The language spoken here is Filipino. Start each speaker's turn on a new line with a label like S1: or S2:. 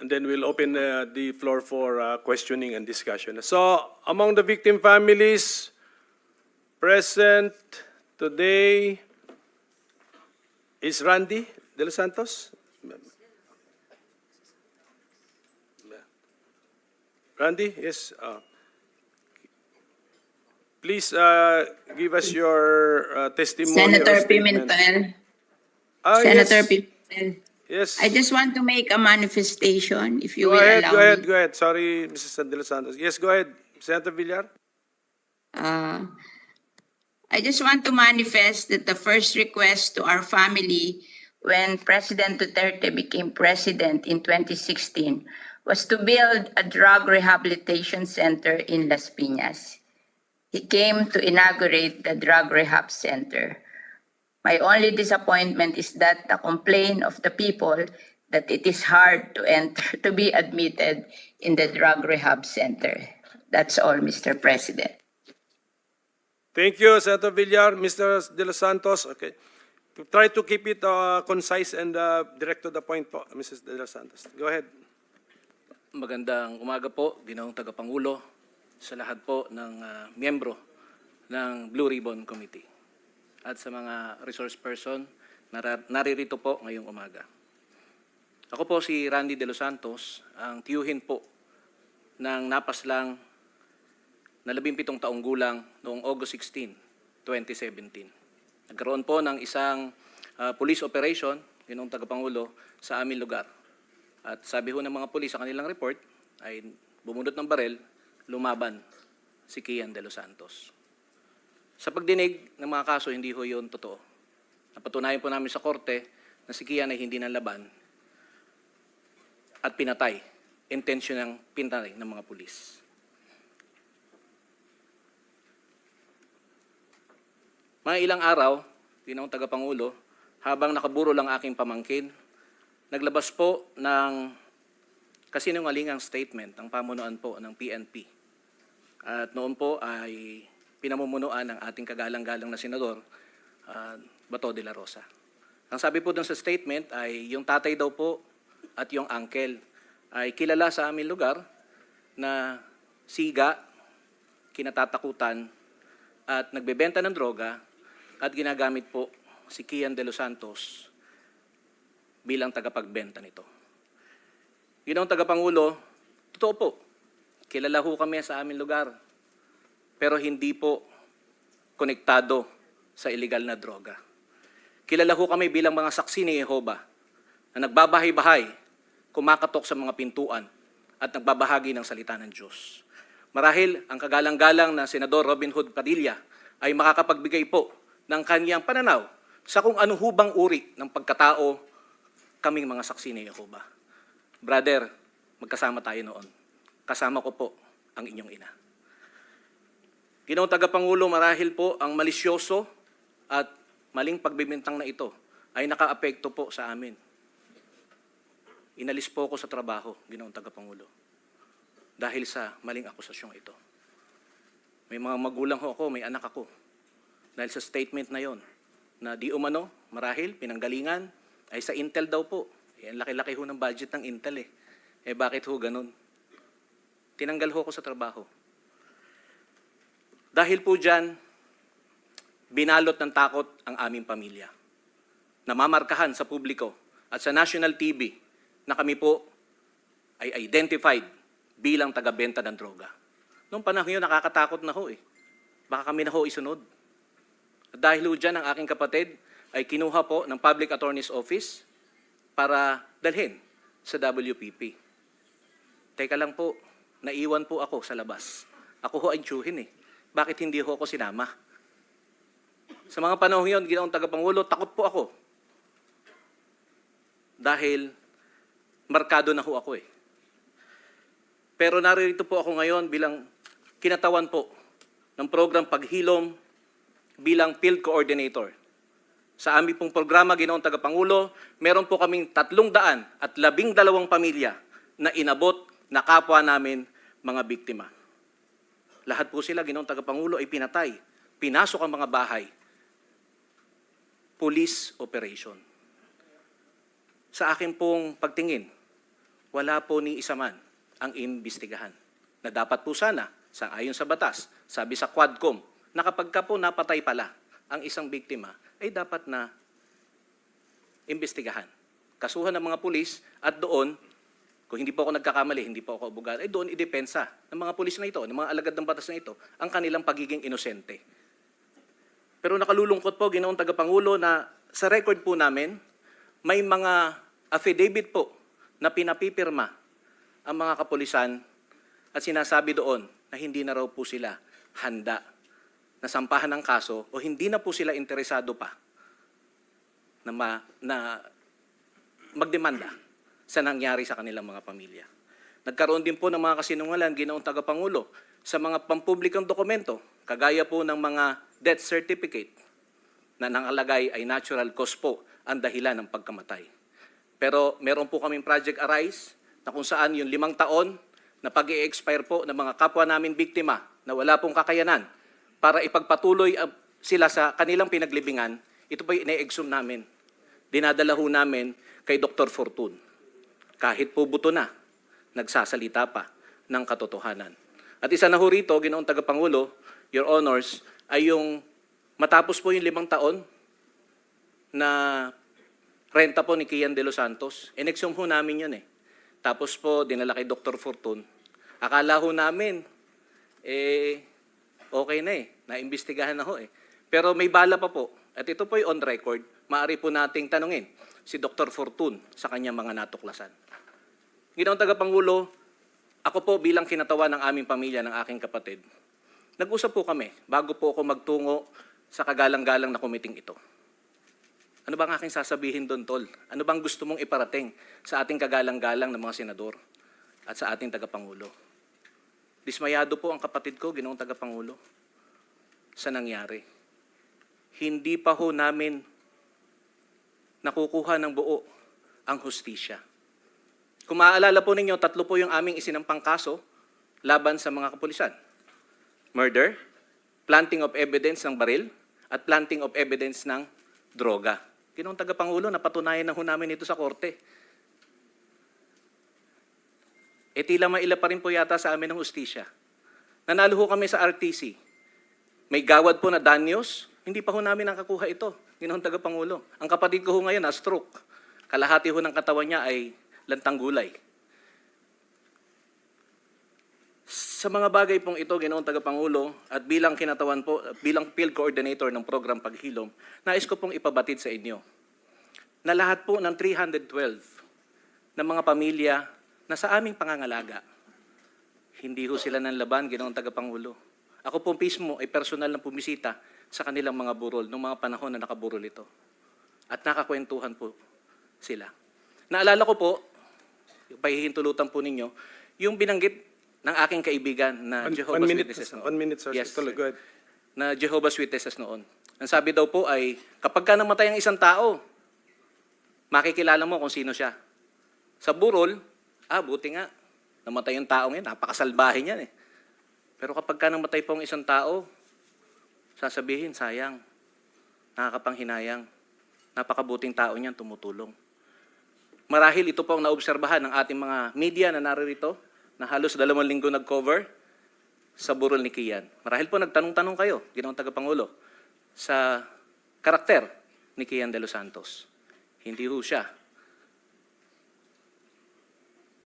S1: And then we'll open uh, the floor for uh, questioning and discussion. So among the victim families present today is Randy De Los Santos. Randy, yes. uh, Please uh, give us your uh, testimony. or
S2: Senator. Pimentel,
S1: Ah,
S2: Senator
S1: yes.
S2: Pimentel,
S1: Yes.
S2: I just want to make a manifestation, if you
S1: Go
S2: will
S1: ahead,
S2: allow
S1: go ahead,
S2: me.
S1: go ahead. Sorry, Mrs. De Los Santos. Yes, go ahead. Senator Villar?
S2: Uh, I just want to manifest that the first request to our family when President Duterte became president in 2016 was to build a drug rehabilitation center in Las Piñas. He came to inaugurate the drug rehab center. My only disappointment is that the complaint of the people that it is hard to enter, to be admitted in the drug rehab center. That's all, Mr. President.
S1: Thank you, Senator Villar. Mr. De Los Santos, okay. To Try to keep it uh, concise and uh, direct to the point po, Mrs. De Los Santos. Go ahead.
S3: Magandang umaga po, Ginoong Tagapangulo, sa lahat po ng ah, miyembro ng Blue Ribbon Committee at sa mga resource person na naririto po ngayong umaga. Ako po si Randy De Los Santos, ang tiyuhin po ng napaslang na 17 taong gulang noong August 16, 2017. Nagkaroon po ng isang ah, police operation, Ginoong Tagapangulo, sa aming lugar. At sabi ho ng mga pulis sa kanilang report ay bumunot ng barel, lumaban si Kian De Los Santos. Sa pagdinig ng mga kaso, hindi ho yun totoo. Napatunayan po namin sa korte na si Kian ay hindi nalaban at pinatay. Intensyon ng pinatay ng mga pulis. Mga ilang araw, ginawang tagapangulo, habang nakaburo lang aking pamangkin, naglabas po ng kasinungalingang statement ang pamunuan po ng PNP. At noon po ay pinamumunuan ng ating kagalang-galang na senador, ah, Bato de la Rosa. Ang sabi po dun sa statement ay yung tatay daw po at yung uncle ay kilala sa aming lugar na siga, kinatatakutan at nagbebenta ng droga at ginagamit po si Kian de los Santos bilang tagapagbenta nito. Ang tagapangulo, totoo po, kilala ho kami sa aming lugar, pero hindi po konektado sa illegal na droga. Kilala ho kami bilang mga saksi ni Jehova na nagbabahay-bahay, kumakatok sa mga pintuan at nagbabahagi ng salita ng Diyos. Marahil ang kagalang-galang na Senador Robin Hood Padilla ay makakapagbigay po ng kanyang pananaw sa kung ano hubang uri ng pagkatao kaming mga saksi ni Jehova. Brother, magkasama tayo noon. Kasama ko po ang inyong ina. Ginoong tagapangulo, marahil po ang malisyoso at maling pagbibintang na ito ay nakaapekto po sa amin. Inalis po ako sa trabaho, ginoong tagapangulo, dahil sa maling akusasyong ito. May mga magulang ho ako, may anak ako. Dahil sa statement na yon, na di umano, marahil, pinanggalingan, ay sa Intel daw po. Eh, laki-laki ho ng budget ng Intel eh. Eh bakit ho ganun? Tinanggal ho ko sa trabaho. Dahil po dyan, binalot ng takot ang aming pamilya. Namamarkahan sa publiko at sa national TV na kami po ay identified bilang tagabenta ng droga. Noong panahon yun, nakakatakot na ho eh. Baka kami na ho isunod. At dahil ho dyan, ang aking kapatid ay kinuha po ng Public Attorney's Office para dalhin sa WPP. Teka lang po, naiwan po ako sa labas. Ako ho ang tiyuhin eh. Bakit hindi ho ako sinama? Sa mga panahon yun, ginoong tagapangulo, takot po ako. Dahil markado na ho ako eh. Pero naririto po ako ngayon bilang kinatawan po ng program Paghilom bilang field coordinator. Sa aming pong programa, Ginoong Tagapangulo, meron po kaming tatlong daan at labing dalawang pamilya na inabot na kapwa namin mga biktima. Lahat po sila, Ginoong Tagapangulo, ay pinatay. Pinasok ang mga bahay. Police operation. Sa akin pong pagtingin, wala po ni isa man ang imbestigahan. Na dapat po sana, sa ayon sa batas, sabi sa Quadcom, na kapag ka po napatay pala ang isang biktima, ay dapat na imbestigahan. Kasuhan ng mga pulis at doon, kung hindi po ako nagkakamali, hindi po ako abogado, ay doon idepensa ng mga pulis na ito, ng mga alagad ng batas na ito, ang kanilang pagiging inosente. Pero nakalulungkot po, ginoong tagapangulo, na sa record po namin, may mga affidavit po na pinapipirma ang mga kapulisan at sinasabi doon na hindi na raw po sila handa na sampahan ng kaso o hindi na po sila interesado pa na, ma, na magdemanda sa nangyari sa kanilang mga pamilya. Nagkaroon din po ng mga kasinungalan, ginoong tagapangulo, sa mga pampublikang dokumento, kagaya po ng mga death certificate na nangalagay ay natural cause po ang dahilan ng pagkamatay. Pero meron po kaming Project Arise na kung saan yung limang taon na pag expire po ng mga kapwa namin biktima na wala pong kakayanan para ipagpatuloy ang- sila sa kanilang pinaglibingan, ito po ine-exhume namin. Dinadala namin kay Dr. Fortun. Kahit po buto na, nagsasalita pa ng katotohanan. At isa na ho rito, ginoong tagapangulo, Your Honors, ay yung matapos po yung limang taon na renta po ni Kian de los Santos. Inexhume ho namin yun eh. Tapos po, dinala kay Dr. Fortun. Akala ho namin, eh, okay na eh. Naimbestigahan na ho eh. Pero may bala pa po. At ito po on record. Maaari po nating tanungin si Dr. Fortun sa kanyang mga natuklasan. Ginoong tagapangulo, ako po bilang kinatawa ng aming pamilya, ng aking kapatid, nag-usap po kami bago po ako magtungo sa kagalang-galang na komiting ito. Ano bang aking sasabihin doon, Tol? Ano bang gusto mong iparating sa ating kagalang-galang ng mga senador at sa ating tagapangulo? Dismayado po ang kapatid ko, ginoong tagapangulo, sa nangyari. Hindi pa ho namin nakukuha ng buo ang hustisya. Kung maaalala po ninyo, tatlo po yung aming isinampang kaso laban sa mga kapulisan. Murder, planting of evidence ng baril, at planting of evidence ng droga. Ginoong tagapangulo, napatunayan na ho namin ito sa korte. E tila maila pa rin po yata sa amin ng hustisya. Nanalo ho kami sa RTC. May gawad po na danyos, hindi pa ho namin nakakuha ito. Ginoong tagapangulo. Ang kapatid ko ho ngayon na stroke. Kalahati ho ng katawan niya ay lantang gulay. Sa mga bagay pong ito, ginoong tagapangulo, at bilang kinatawan po, bilang field coordinator ng program Paghilom, nais ko pong ipabatid sa inyo na lahat po ng 312 na mga pamilya na sa aming pangangalaga, hindi ho sila ng laban, ginoong tagapangulo. Ako po mismo ay personal na pumisita sa kanilang mga burol noong mga panahon na nakaburol ito. At nakakwentuhan po sila. Naalala ko po, pahihintulutan po ninyo, yung binanggit ng aking kaibigan na
S1: One-
S3: Jehovah's
S1: one minute,
S3: Witnesses noon.
S1: one minute, sir.
S3: Yes,
S1: Tuloy, go ahead.
S3: Na Jehovah's Witnesses noon. Ang sabi daw po ay, kapag ka namatay ang isang tao, makikilala mo kung sino siya. Sa burol, ah, buti nga, namatay yung tao ngayon, napakasalbahe niyan eh. Pero kapag ka namatay po ang isang tao, sasabihin, sayang, nakakapanghinayang, napakabuting tao niyan, tumutulong. Marahil ito po ang naobserbahan ng ating mga media na naririto, na halos dalawang linggo nag-cover sa burol ni Kian. Marahil po nagtanong-tanong kayo, ginawang tagapangulo, sa karakter ni Kian de los Santos. Hindi ho siya